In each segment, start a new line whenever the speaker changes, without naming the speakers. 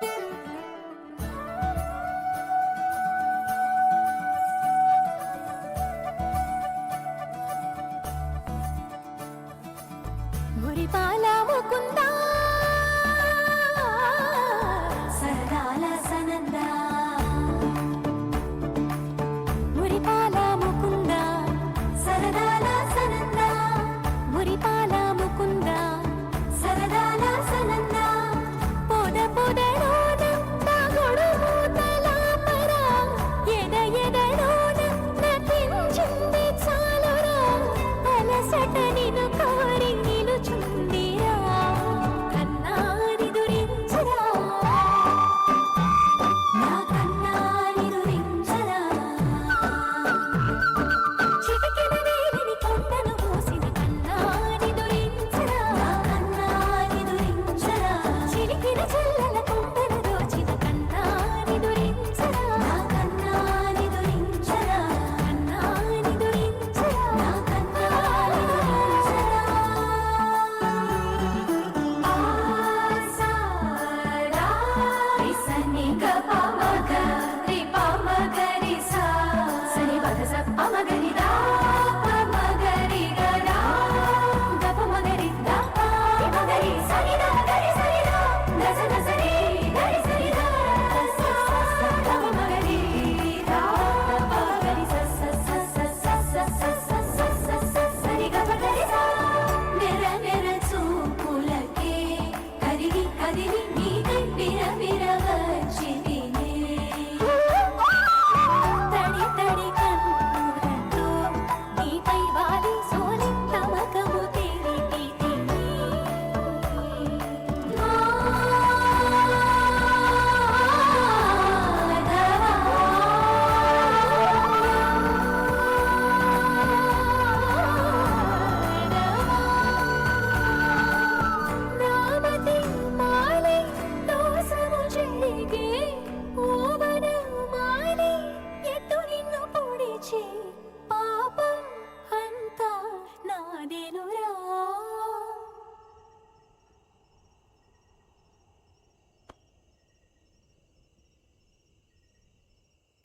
Thank you. mira, mira.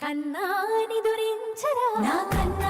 కన్నా నిదురించరా నా కన్నా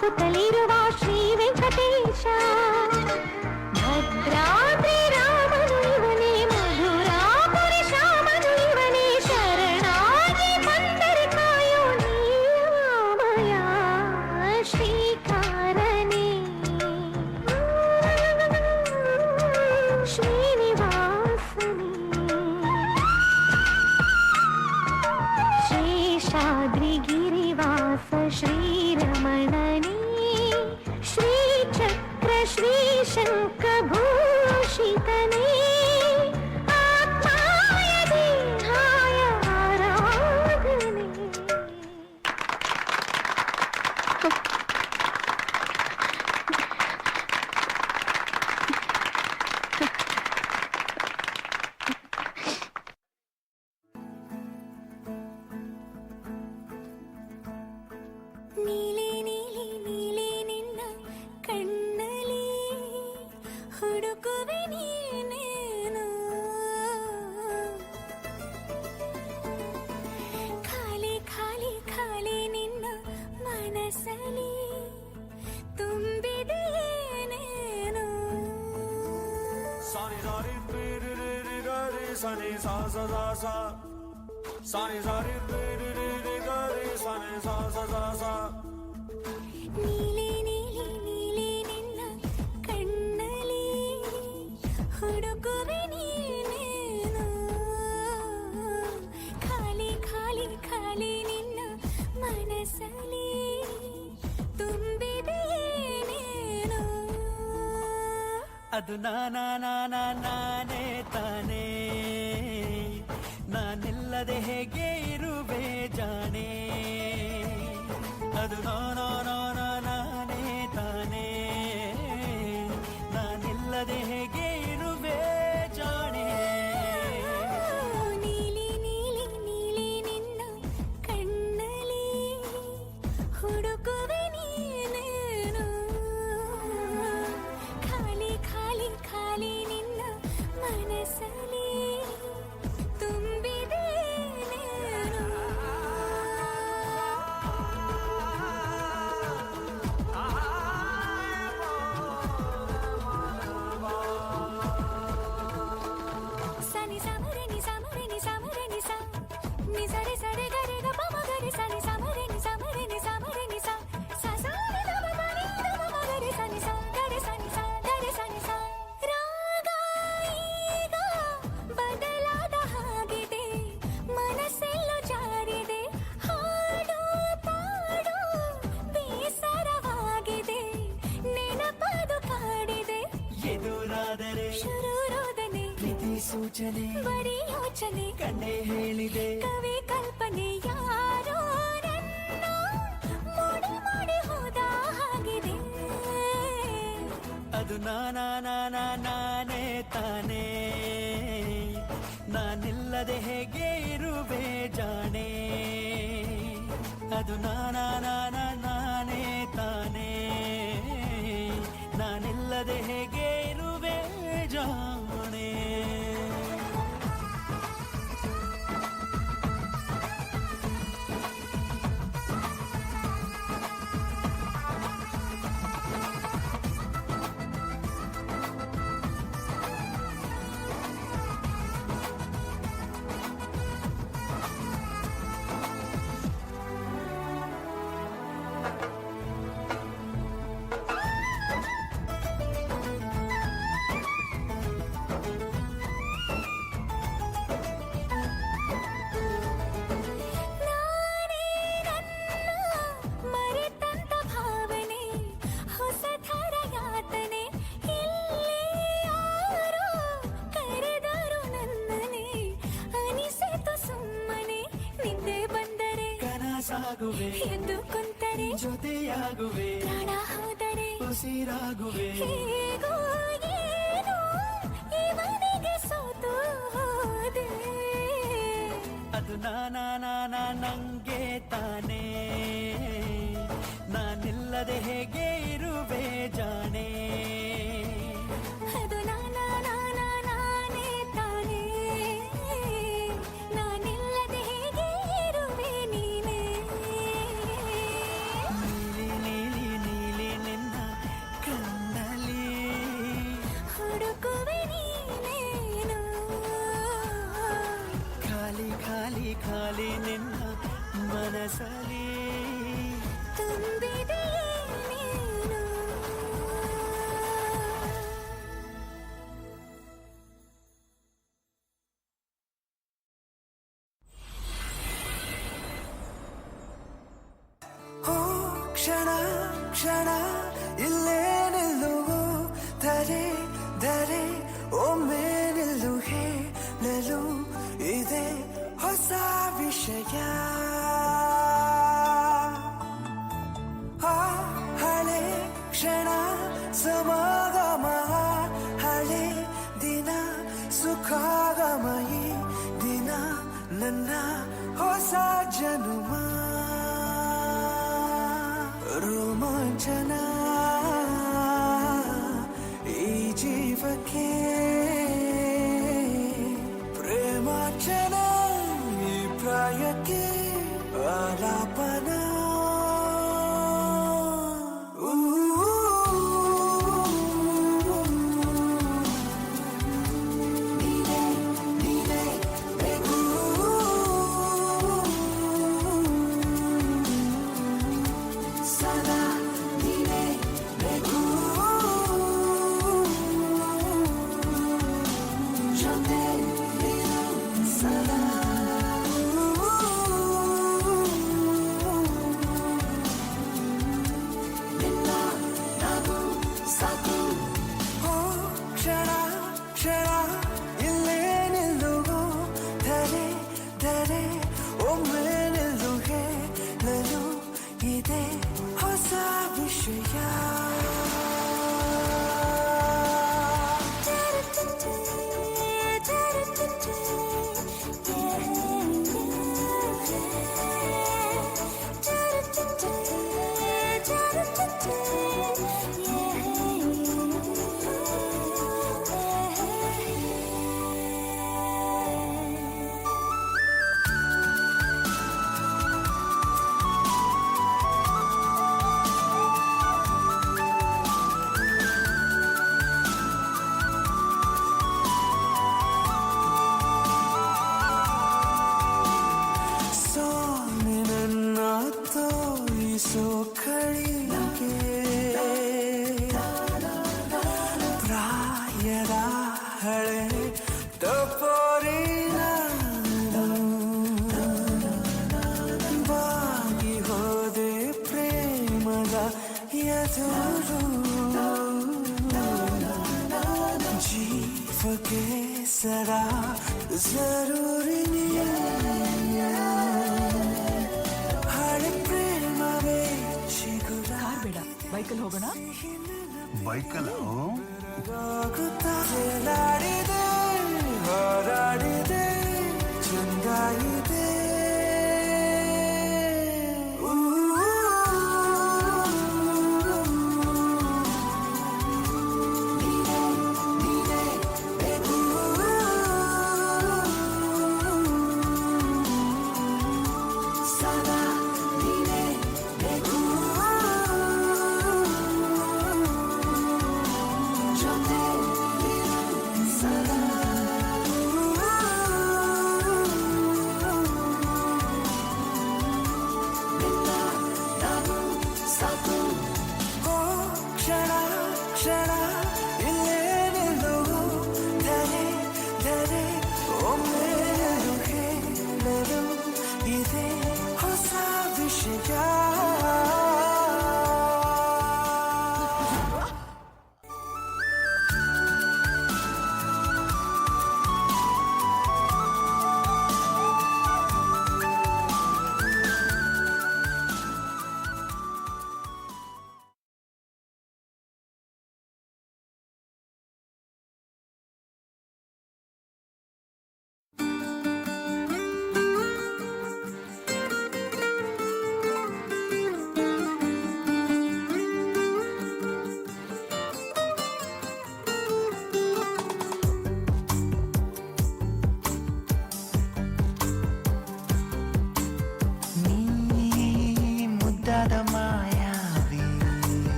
కాపు కలిరువా శ్రీ వెంకటేశ श्रीशङ्खभूषितने సాని సారి గారి సాని సా సా సా సా
మనసలీ
ಅದು ನಾನೇ ತಾನೇ ಹೇಗೆ
ಬರೀ ಯೋಚನೆ.
ಕಣ್ಣೆ ಹೇಳಿದೆ.
ಕವಿ ಕಲ್ಪನೆ ಯಾರೋ ನನ್ನ ಮೋಡಿ ಮಾಡಿ ಹೋದ ಹಾಗಿದೆ.
ಅದು ನಾನಾ ನಾನೇ ತಾನೇ. ನಾನಿಲ್ಲದೆ ಹೇಗೆ ಇರುವೆ ಜಾಣೆ. ಅದು ನಾನಾ ಹಸಿರಾಗುವೆ
ಎದ್ದು ಕುಂತರೆ
ಜೊತೆಯಾಗುವೆ.
ಪ್ರಾಣ ಹೋದರೆ
ಉಸಿರಾಗುವೆ
ಬೈಕಲ್ಲಿ ಹೋಗೋಣ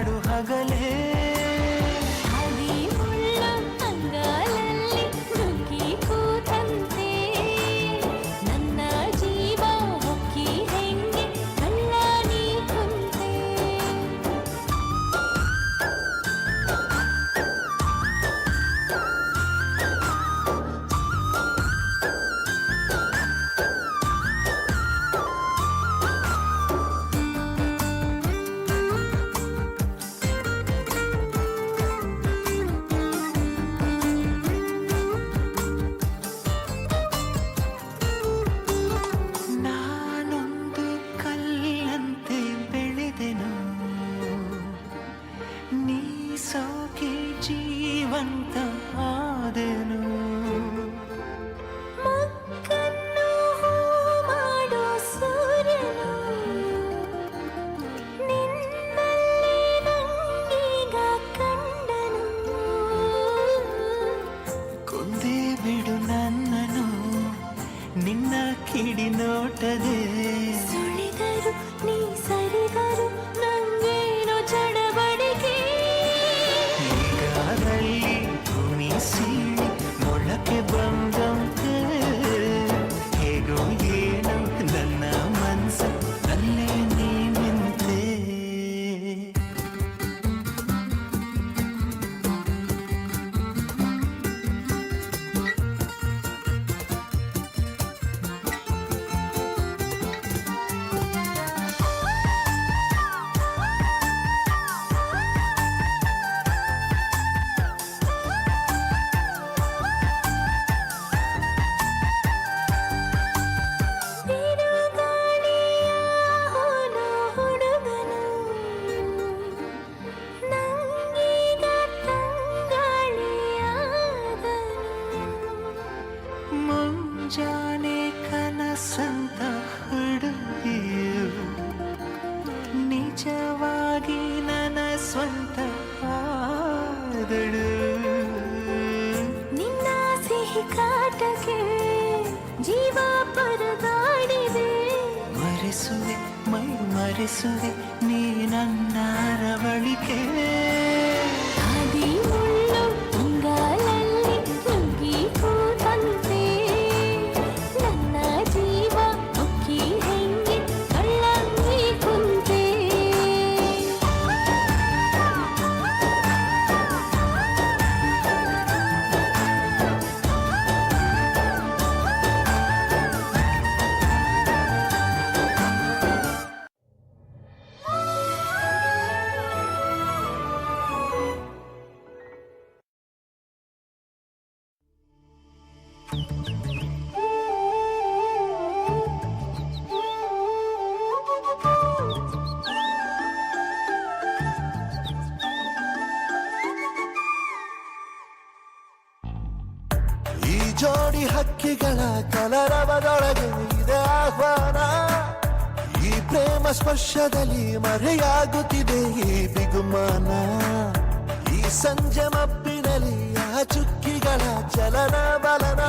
ಹಾಡು ಹಗಲೇ
ಸ್ವಂತ ಆದಳು
ನಿನ್ನ ಸಿಹಿ ಕಾಟಕ್ಕೆ ಜೀವ ಪರದಾಡಿದೆ.
ಮರೆಸುವೆ ಮೈ ಮರೆಸುವೆ ನೀ ನನ್ನ ರವಳಿಕೆ
ಹಾದಿ
ಈ ಜೋಡಿ ಹಕ್ಕಿಗಳ ಕಲರವದೊಳಗೆ ಇದೆ ಆಹ್ವಾನ. ಈ ಪ್ರೇಮ ಸ್ಪರ್ಶದಲ್ಲಿ ಮರೆಯಾಗುತ್ತಿದೆ ಈ ಬಿಗುಮಾನ. ಈ ಸಂಜೆ ಮಬ್ಬಿನಲ್ಲಿ ಚುಕ್ಕಿಗಳ ಚಲನ ಬಲನ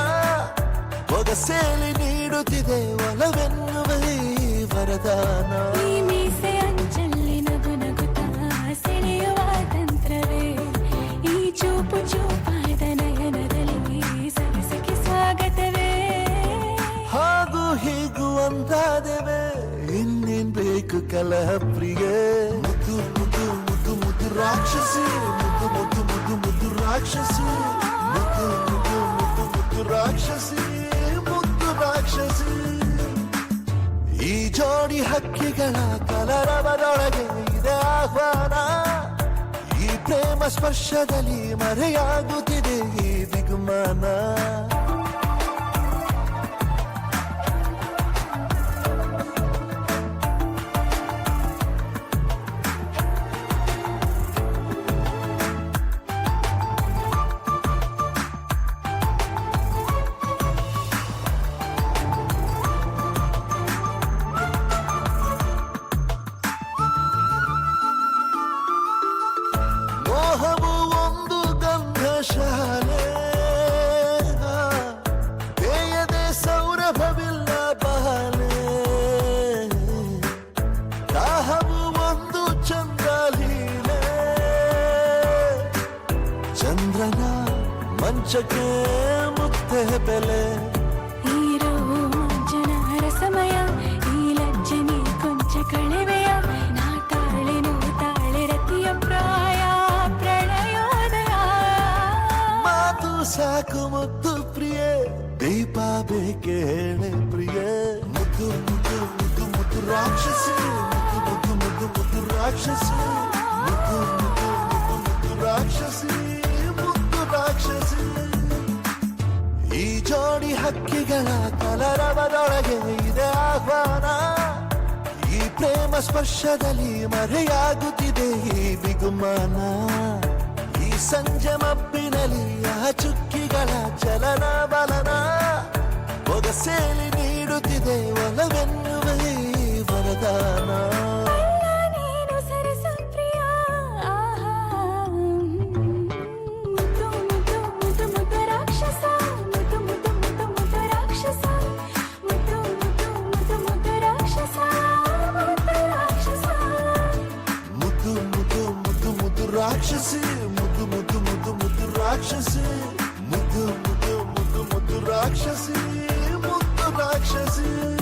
ಒಗಸೇಲಿ ನೀಡುತ್ತಿದೆ ಒಲವೆನ್ನುವ ಈ ವರದಾನ.
ಮೀಸೆ ಅಂಚಲ್ಲಿ ನಗು ನಗುತ್ತಾ ಸೆಳೆಯುವ ತಂತ್ರವೇ ಈ ಚೂಪು ಚೂಪಾದ ನಯನದಲ್ಲಿ ಸರಸಕ್ಕೆ ಸ್ವಾಗತವೇ.
ಹಾಗೂ ಹೀಗೂ ಅಂದಾದೆವೆ ಇನ್ನೇನ್ ಬೇಕು ಕಲಹ ಪ್ರಿಯ. ಮುದು ಮುದು ಮುದು ಮುದು ರಾಕ್ಷಸಿ ಮುದ್ದು ಮುದ್ದು ಮುದ್ದು ಮುದ್ದು ರಾಕ್ಷಸಿ ಮುದ್ದು ಮುದ್ದು ಮುದ್ದು ಮುದ್ದು ರಾಕ್ಷಸಿ ಮುದ್ದು ರಾಕ್ಷಸಿ ಈ ಜೋಡಿ ಹಕ್ಕಿಗಳ ಕಲರವರೊಳಗೆ ಇದೆ ಆಹ್ವಾನ ಈ ಪ್ರೇಮ ಸ್ಪರ್ಶದಲ್ಲಿ ಮರೆಯಾಗುತ್ತಿದೆ ಈ ಬಿಗುಮಾನ ಮಂಚಕ್ಕೆ ಮುತ್ತೆ ಬೆಲೆ ಹಕ್ಕಿಗಳ ಕಲರವದೊಳಗೆ ಇದೆ ಆಹ್ವಾನ. ಈ ಪ್ರೇಮ ಸ್ಪರ್ಶದಲ್ಲಿ ಮರೆಯಾಗುತ್ತಿದೆ ಈ ಬಿಗುಮಾನ. ಈ ಸಂಜೆ ಮಬ್ಬಿನಲ್ಲಿ ಆ ಚುಕ್ಕಿಗಳ ಚಲನ ಬಲನ ಒಗಸೇಲಿ ನೀಡುತ್ತಿದೆ ಒಲವೆನ್ನುವ ಈ ವರದಾನ.
రాక్షసి ముద్దు ముద్దు ముద్దు ముద్దు రాక్షసి ముద్దు రాక్షసి.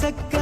சக்க